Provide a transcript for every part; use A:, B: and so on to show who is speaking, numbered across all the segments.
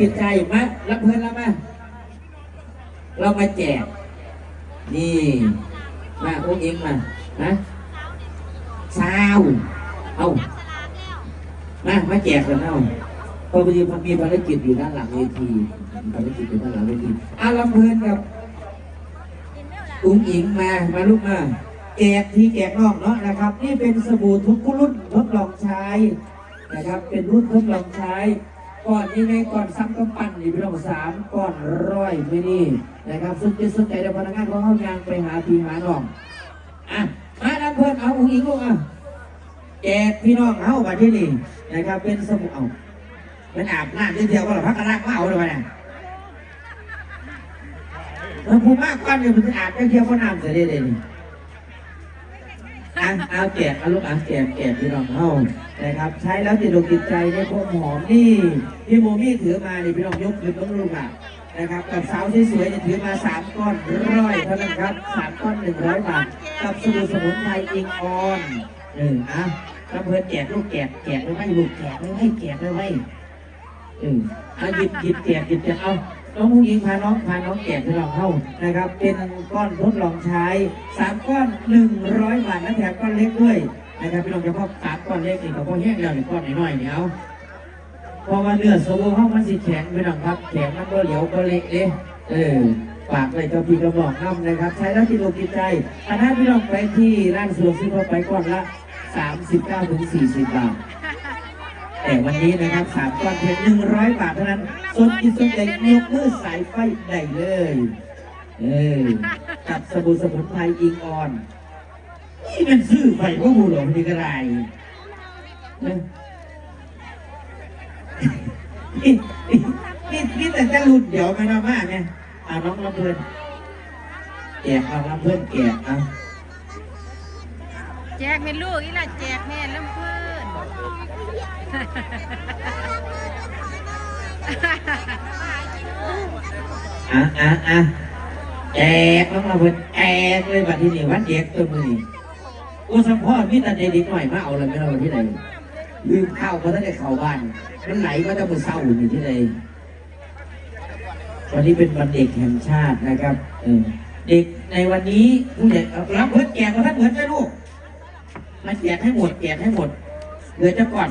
A: จิตใจมารับเพื่อนแล้วมา เรามาแจก นี่ มาพวกเองมานะซาวเอามามาแจกกันเอาพราะพอดีมีภารกิจอยู่ด้านหลังเวทีภารกิจอยู่ด้านหลังเวทีอะรับเพื่อนกับอุ้งอิงมา มาลูกมา แจกที่แจกนอกเนาะนะครับ นี่เป็นสบู่ทุกรุ่นทดลองใช้นะครับ เป็นรุ่นทดลองใช้ ก่อนนี้ไงก่อนซ้ำก็ปั่นอยู่พี่น้องสามก่อนร้อยไม่นี่นะครับสุดจะสุดใจเดี๋ยวพนักงานของเขายางไปหาพี่หาน้องอะมาดับเพิ่อนเอาอุ้งอิงลูกอะแจกพี่น้องเอาบัดที่นี่นะครับ เป็นสบู่เอาเป็นอาบน้ำเดียวก็หรอพักกระลากมาเอาเลยวะเนี่ยแล้วผู้มากกว่าเนี่ยมันจะอาบเที่ยวก็น้ำเสียได้เลยนี่อะ เอาแจกเอาลูกอะแจกแจกพี่น้องเฮานะครับ ใช้แล้วติดอกติดใจในพวกหอมนี่พี่โมมี่ถือมานี่พี่น้องยกขึ้นต้องลูกอะนะครับกับสาวสวยๆเนี่ยถือมาสามก้อนร้อยเท่านั้นครับสามก้อนหนึ่งร้อยบาท กับสบู่สมุนไพรอิงออนเอออะแล้วเพื่อแจกลูกแจกแจกไม่ให้ลูกแจกไม่ให้แจกไม่ให้เออเอาหยิบหยิบแจกหยิบแจกเอา น้องผู้หญิงพาน้องพาน้องแกให้เราเข้านะครับ เป็นก้อนทดลองใช้สามก้อนหนึ่งร้อยบาทและแถมก้อนเล็กด้วยนะครับพี่น้องเฉพาะสามก้อนเล็กนี่ก็พอแห้งแล้วหนี่งก้อนน้อยๆเนี่ยเอาเพอมาเนื้อโซโลเข้ามันสิแข็งพี่น้องครับแข็งมันก็เหลวก็เละเด้เออฝากไว้เจ้าพี่กระบอกน้ำนะครับ ใช้แล้วกินอกกินใจอันนั้นพี่น้องไปที่ร้านสะดวกซื้อเข้าไปก้อนละ 39ถึง40 บาท แต่วันนี้นะครับสามก้อนเพียงหนึ่งร้อยบาทเท่านั้นสนจิตสนใจยกมือสายไฟได้เลย เออกับสบู่สมุนไพรอิงออน นี่มันซื้อไฟก็บูหลงนี่ก็ได้เออนี่นี่แต่จะหลุดเดี๋ยวไม่น่ามากไงอ่าน้องลำเพลินแกะเอาลำเพลินแกะเอา
B: แจกเป็นลูกอีหล่ะแจกแม่ลำเพิ่น
A: อะอะอะแจกน้องลำเพลินแจกเลยบัดที่นี่วันแจกตัวมือนี่กูสัมพ่อมีแต่เด็กหน่อยมาเอาอะไรไม่เอาที่ไหนลืมข้าวเพราะตั้งแต่เข้าบ้านมันไหลมาตั้งแต่เศร้าอยู่ที่ไหนวันนี้เป็นวันเด็กแห่งชาตินะครับเออเด็กในวันนี้ผู้ใหญ่รับเพื่อนแจกมาท่านเหมือนไหมลูกมาแจกให้หมดแจกให้หมด เหลือจะก่อน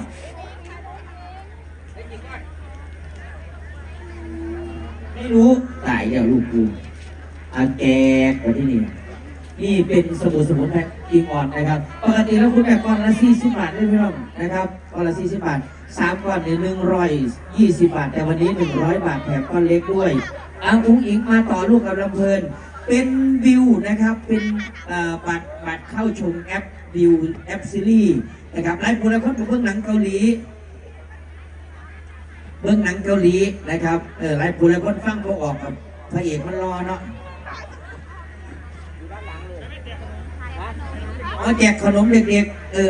A: ไม่รู้ตายเดี๋ยวลูกกูอาแจกไปที่นี่นี่เป็นสบู่สมุนไพรอิงออนนะครับปกติแล้วคุณแบบก้อนละ40บบาทได้ไหมครับนะครับก้อนละ40บบาทสามก้อนเนี่ยหนึ่งร้อยยี่สิบบาท แต่วันนี้หนึ่งร้อยบาทแถมก้อนเล็กด้วยเอาอุ้งอิงมาต่อลูกกับลำเพลิน เป็นวิวนะครับ เป็นบัตรบัตรเข้าชมแอปวิวแอปซีรีส์นะครับไลฟ์โปรแล้วคนเบื้องหนังเกาหลีเบื้องหนังเกาหลีนะครับเออไลฟ์โปรแล้วคนฟังเขาออกกับพระเอกมันรอเนาะเอาแจกขนมเด็กๆเออ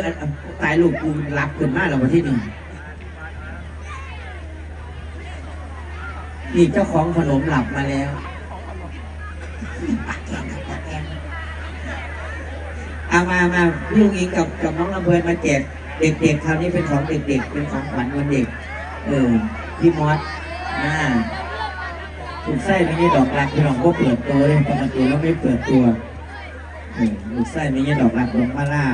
A: ตายลูกกูรับขึ้นมาแล้ววันที่หนึ่งนี่เจ้าของขนมหลับมาแล้ว เอามามาพี่ลุงอิงกับกับน้องลำเพลินมาแจกเด็กๆคราวนี้เป็นของเด็กๆเป็นของขวัญวันเด็ก เออพี่มอสอ่าถูกไส้ไม่ใช่ดอกรักพี่น้องก็เปิดตัวเลยปกติแล้วไม่เปิดตัวเออถูกไส้ไม่ใช่ดอกรักดอกมาล่า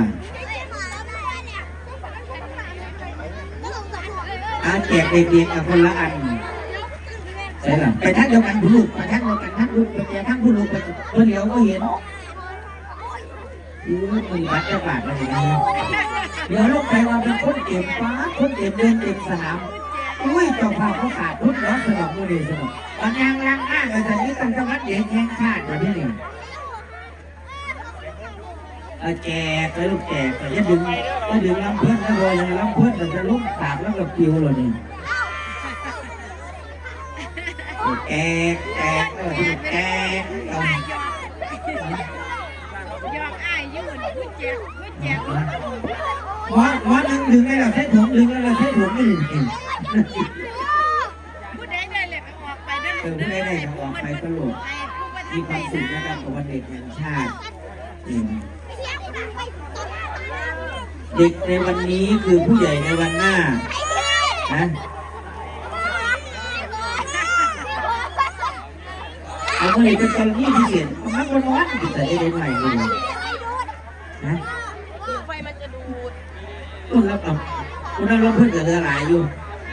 A: อาแจกเด็กๆอะคนละอัน ใช่หรอไปทักเดียวกันผู้ลูกไปทักเดียวกันทักลูกไปแจกทักผู้ลูกไปคนเดียวก็เห็นอู้มันบัตรจะบาดอะไรนะเดี๋ยวลูกไปว่าเป็นคนเก็บฟ้าคนเก็บเดินเก็บสนามอุ้ยเจ้าภาพเขาขาดทุนแล้วสนุกมือดีสนุกบางอย่างล้างอ้างแต่นี้ต้องจังหวัดเด็กแข่งชาติแบบนี้นี่เอาแจกไปลูกแจกแต่อย่าดึงอย่าดึงลำเพื่อนนะเลยลำเพื่อนมันจะลุกสาบแล้วกับปิวเลยนี่ แจกแจกเออแจกเอา
B: ยอกอ้ายอยืนผู้แจกผู้แจก
A: หมอหมอดึงดึงให้เราใช้ถุงดึงให้เราใช้ถุงไม่ดึงกิน
B: ผู้ใดได้เลยก็ออกไปเด้อ
A: เออผู้ใดได้ก็ออกไปก็ลูกมีความสุขนะครับกับวันเด็กแห่งชาติเด็กในวันนี้คือผู้ใหญ่ในวันหน้านะ เอาก็เลยเป็นกรณีพิเศษมักวันวันแต่ได้ได้ใหม่เลยนะ
B: ไฟมันจะดูด
A: ต้นรับเอาคุณนั่งรถเพื่อนกับเรือหลายอยู่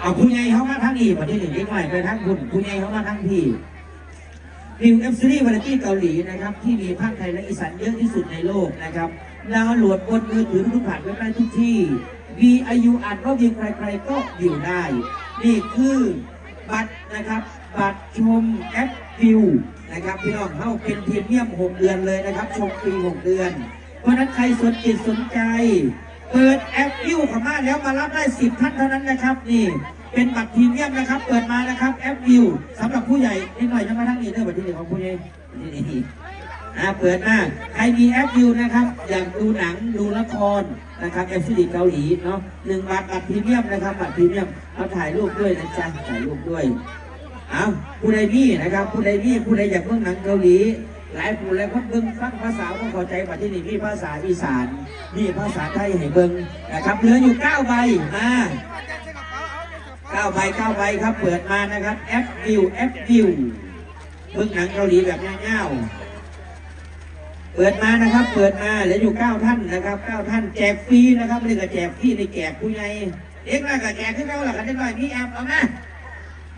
A: เอาผู้ใหญ่เขามาทั้งนี้ประเทศหนึ่งเล็กน้อยไปทั้งคุณผู้ใหญ่เขามาทั้งพี่นิวเอฟซีรีส์วาไรตี้เกาหลีนะครับ ที่มีภาคไทยและอีสานเยอะที่สุดในโลกนะครับดาวน์โหลดบนมือถือทุกผ่านเว็บได้ทุกที่ V I U อ่านว่าวิวใครๆก็วิวได้ นี่คือ บัตรนะครับ บัตรชมแอปวิวนะครับพี่น้องเข้าเป็นพรีเมียม 6 เดือนเลยนะครับ ชมฟรี6 เดือน เพราะนั้นใครสนจิตสนใจ เปิดแอปวิวข้ามาแล้วมารับได้ 10 ท่านเท่านั้นนะครับนี่เป็นบัตรพรีเมียมนะครับ เปิดมานะครับแอปวิวสำหรับผู้ใหญ่นิดหน่อยจะมาทั้งนี้เด้อบัตรที่หนึ่งของผู้ใหญ่นี่ อ่าเปิดมาใครมีแอปวิวนะครับ อยากดูหนังดูละครนะครับแอปซีรีส์เกาหลีเนาะหนึ่งบาทบัตรพรีเมียมนะครับบัตรพรีเมียมเอาถ่ายรูปด้วยนะจ๊ะถ่ายรูปด้วยเอาผู้ใดมีนะครับผู้ใดมีผู้ใดอยากเบิ่งหนังเกาหลี หลายผู้หลายคนเบิ่งฟังภาษาก็เข้าใจว่าที่นี่มีภาษาอีสานมีภาษาไทยให้เบิ่งนะครับเหลืออยู่เก้าใบมาเก้าใบเก้าใบครับเปิดมานะครับแอปวิวแอปวิวเบิ่งหนังเกาหลีแบบเง่าๆ เปิดมานะครับ เปิดมาเหลืออยู่เก้าท่านนะครับเก้าท่านแจกฟรีนะครับไม่ได้ก็แจกฟรีในแจกผู้ใหญ่เด็กน้อยก็แจกขึ้นเก้าหลักกันได้หน่อยมีแอปเอามา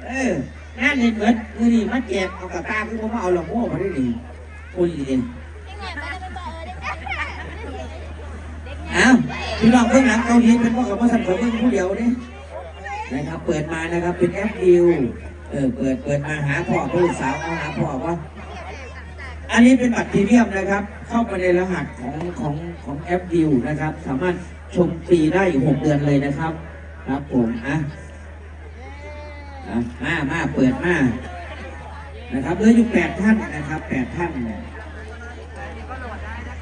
A: เอองานเห็นเหมือนคือนี่มาแจกเอากระตาคือผมมาเอาหลงโม่มาได้ดีโอ้ยดีอ้าวพี่น้องเพิ่งหลังเกาหลีเป็นพวกกับพ่อสันผมเพิ่งผู้เดียวนี่นะครับ เปิดมานะครับเป็นแอปดิวเออเปิดเปิดมาหาพ่อผู้สาวเอาหาพ่อว่า อันนี้เป็นบัตรพรีเมียมนะครับ เข้าไปในรหัสของของของแอปดิวนะครับ สามารถชมฟรีได้หกเดือนเลยนะครับ ครับผมอะอะมามาเปิดมานะครับเหลืออยู่แปดท่านนะครับแปดท่านเนี่ย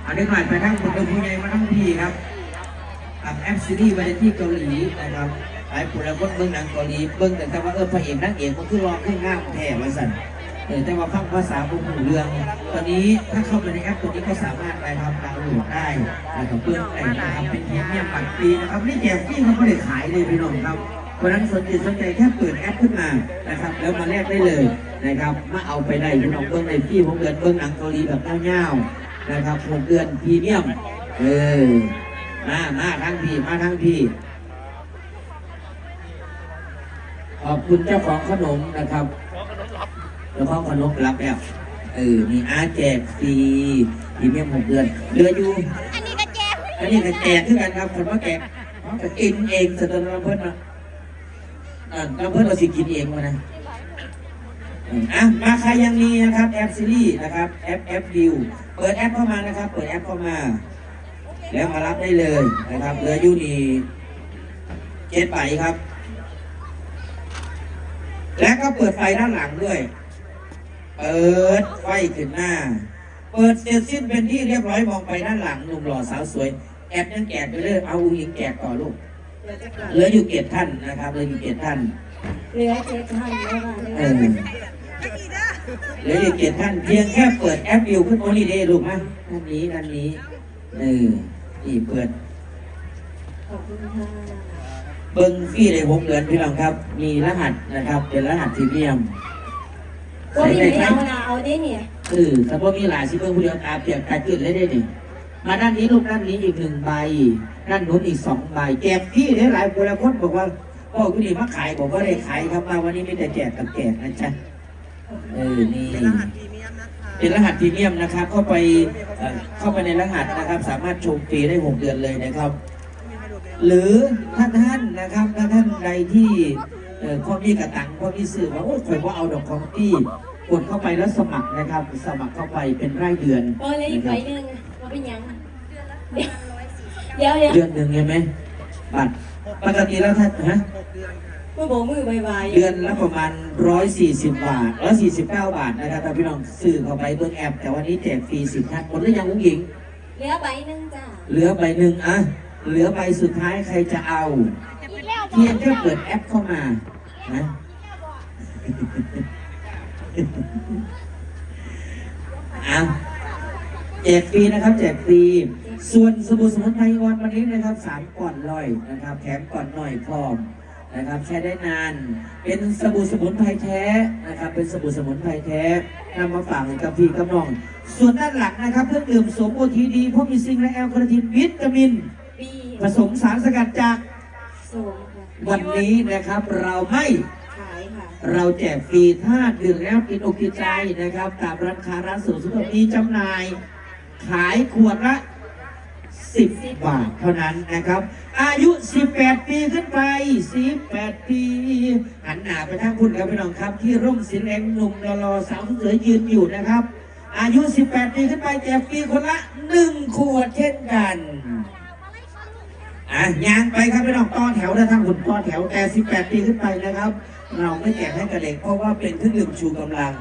A: อันนี้หน่อยไปทั้งคนเป็นผู้ใหญ่มาทั้งพี่ครับกับแอปซีรีส์วาไรตี้เกาหลีนะครับหลายผู้ลายคนเบิ่งหนังเกาหลีเบิ่งแต่ว่าเออพระเอกนางเอกมันคือรอขึ้นง่ามแท้มาสั่น เออแต่ว่าฟังภาษาบุหูเรื่อง ตอนนี้ถ้าเข้าไปในแอปตัวนี้ก็สามารถไปทำดาวน์โหลดได้นะครับเพื่อไอ้นะครับเป็นพรีเมียมบัตรฟรีนะครับนี่แจกฟรีเขาไม่ได้ขายเลยพี่น้องครับเพราะนั้นสนใจสนใจแค่เปิดแอปขึ้นมานะครับ แล้วมาแลกได้เลยนะครับมาเอาไปได้พี่น้องเบิ้งในที่ผมเดือนเบิ้งหนังเกาหลีแบบเงาๆนะครับผมเดือนพรีเมียมเออมามาทั้งพี่มาทั้งพี่ขอบคุณเจ้าของขนมนะครับ เจ้าของขนมรับแล้วเออมีอาแจกฟรีพรีเมียมหกเดือนเหลืออยู่
B: อันนี้ก็แจก
A: อันนี้ก็แจกคือกันครับคนมาแจกมันก็กินเองสตนลำเพิ่นนะอ่าลำเพิ่นเราสิกินเองมานะอะมาใครยังมีนะครับแอปซีรีส์นะครับแอปแอปดิวเปิดแอปเข้ามานะครับ เปิดแอปเข้ามา แล้วมารับได้เลยนะครับเหลืออยู่นี่เจ็ดใบครับ แล้วก็เปิดไฟด้านหลังด้วย เปิดไฟขึ้นหน้า เปิดเสร็จสิ้นเป็นที่เรียบร้อยมองไปด้านหลังหนุ่มหล่อสาวสวย แอบยังแกะไปเลยเอาอุ้งยิงแกะต่อลูกเหลืออยู่เกียรติท่านนะครับเหลืออยู่เกียรติท่าน
C: เหลือเจ็ดพันแล้วค่ะ
A: เออเหลืออยู่เกียรติท่านเพียงแค่เปิดแอปวิวขึ้นโอนี่เดย์ลูกนะด้านนี้ด้านนี้เออนี่เปิด
C: ขอบคุณค่ะ
A: เบิ้งฟรี่เลยหกเดือนพี่น้องครับ มีรหัสนะครับ เป็นรหัสพรีเมียม
C: ก็มีไม่เอานะเอาได้เนี่ย
A: เออแต่พอมีหลายสิเบิ้งผู้เดียวตาเปียกตาจืดเลยได้ดิมาด้านนี้ลูกด้านนี้อีกหนึ่งใบด้านนู้นอีกสองใบแจกพี่ได้หลายคนละคนบอกว่าพ่อคุณดีมาขายบอกว่าได้ขายครับมาวันนี้ไม่ได้แจกกับแจกนะจ๊ะเออนี่เป็นรหัสพรีเมียมนะครับ เข้าไปเอ่อเข้าไปในรหัสนะครับ สามารถชมฟรีได้หกเดือนเลยนะครับ หรือท่านท่านนะครับถ้าท่านใดที่ เอ่อข้อมีกระตังข้อมีสื่อว่าโอ้ยข่อยว่าเอาดอกของพี่กดเข้าไปแล้วสมัครนะครับ สมัครเข้าไปเป็นรายเดือน
C: ก็เลยอี
A: นะ
C: ก
A: ค
C: ใบ
A: รับ
C: หนึ่งเอาเป็นยังเดี๋ยวเดี๋ยว
A: เดือนหนึ่งใช่ไหมบัตรปกติแล้วท่านฮะ
C: เมื่อโบกมือบายบาย
A: เดือนละประมาณ 140 บาท149 บาทนะครับถ้าพี่น้องซื้อเข้าไปเบิ่งแอป แต่วันนี้แจกฟรีสิบท่านหมดหรือยังลุงหญิง
C: เหลือใบหนึ่งจ้า
A: เหลือใบหนึ่งอะเหลือใบสุดท้ายใครจะเอา
B: อีกแล้ว
A: เพียงแค่เปิดแอปเข้ามา นะอะแจกฟรีนะครับแจกฟรี ส่วนสบู่สมุนไพรวันวันนี้นะครับสามก่อนลอยนะครับแถมก่อนหน่อยพร้อมนะครับใช้ได้นาน เป็นสบู่สมุนไพรแท้นะครับ เป็นสบู่สมุนไพรแท้นำมาฝากกับพี่กับน้อง ส่วนด้านหลังนะครับ เครื่องดื่มโสมโอทีดีพวกมีซิงค์และแอลคาทินวิตามิน ผสมสารสกัดจาก วันนี้นะครับเราไม่
C: ขายค่ะ
A: เราแจกฟรีถ้าดื่มแล้วกินอกกินใจนะครับตามร้านค้าร้านสูงสุดมีจำหน่าย ขายขวดละ 10 บาทเท่านั้นนะครับ อายุ 18 ปีขึ้นไป 18 ปีหันหน้าไปทางคุณครับพี่น้องครับ ที่ร่มสีแดงหนุ่มรอๆสาวสวยยืนอยู่นะครับ อายุ 18 ปีขึ้นไปแจกฟรีคนละ 1 ขวดเช่นกัน อะยางไปครับพี่น้องต่อแถวนะทางหุ่นต่อแถวแต่ 18 ปีขึ้นไปนะครับ เราไม่แจกให้กับเด็กเพราะว่าเป็นเครื่องดื่มชูกำลัง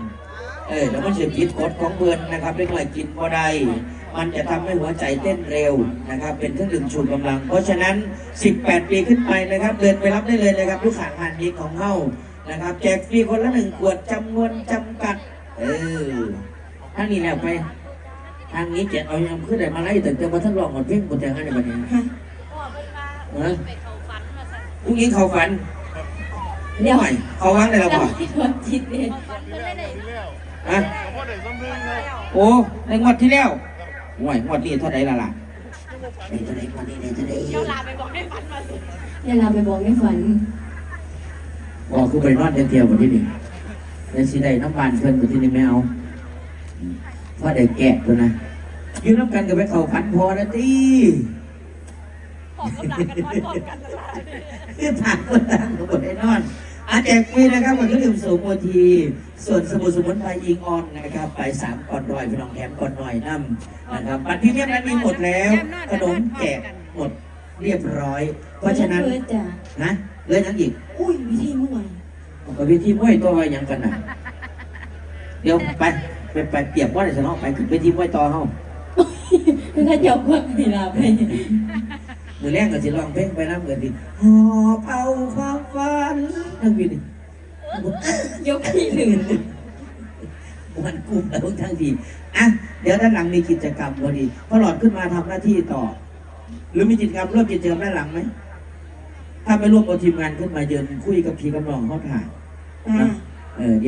A: เออแล้วมันจะผิดกฎของเบิร์นนะครับเป็นหน่อยกินก็ได้มันจะทำให้หัวใจเต้นเร็วนะครับ เป็นเครื่องดื่มชูกำลัง เพราะฉะนั้น 18 ปีขึ้นไปนะครับ เดินไปรับได้เลยนะครับลูกค้างานนี้ของเฮานะครับแจกฟรีคนละหนึ่งขวดจำนวนจำกัด เออทางนี้แล้วไป ทางนี้เจ็ดเอายังขึ้นได้มาไล่แต่จะมาทดลองหมดเพ่งหมดแต่งให้ในวันนี้ เออพรุ่งนี้เขาฝัน
C: เดี๋ยว
A: หน่อยเขาวังได้แล้ว
C: เรา
A: ป่ะ
C: คิดว่าคิดเอง
A: อะโอ้ในงวดที่แล้วห่วยงวดนี้เท่าไหร่ละล่ะในเท่าไหร่งวดนี้ในเท่าไหร่
C: เดี๋ยวลาไปบอกไม่ฝัน
A: บอกคือไปนอนเที่ยวๆบนที่นี่ในสิได้น้ำบานเพิ่นบนที่นี่ไม่เอาเพราะได้แกะตัวนะอยืนน้ำกันกับไปเขาฝันพอนะตี คือถามคนต่างกับบนไอ้นอนอาแจกฟรีนะครับกับเครื่องดื่มโสมโอทีส่วนสบู่สมุนไพรยิงออนนะครับ ไปสามก่อนรอยพี่น้องแถมก่อนหน่อยน้ำนะครับบัตรพรีเมียมนั้นมีหมดแล้วขนมแจกหมดเรียบร้อย เพราะฉะนั้น
C: เพื่อจ้ะ
A: นะเหลือยังอีก
C: อุ้ยวิธีเมื่อย
A: กับวิธีมวยตัวไว้ยังกันนะเดี๋ยวไปไปไปเปรียบว่าในสนอไปขึ้นไปทีมวยต่อเฮา
C: ถ้าเจ้าก็ไม่ลาไป
A: มือแรกก็สิลองเพลงไปน้ำเงินดิหอบเอาความฝันทั้งปีนี่
C: ยกที่หนึ่ง
A: มันกลุ่มแล้วทั้งทีอะเดี๋ยวด้านหลังมีกิจกรรมพอดีพอหลอดขึ้นมาทำหน้าที่ต่อ หรือมีกิจกรรมร่วมกิจกรรมด้านหลังไหมถ้าไม่ร่วมกับทีมงานขึ้นมาเยืนคุยกับพี่กับน้องเขาถ่าย
C: อ่า
A: เออ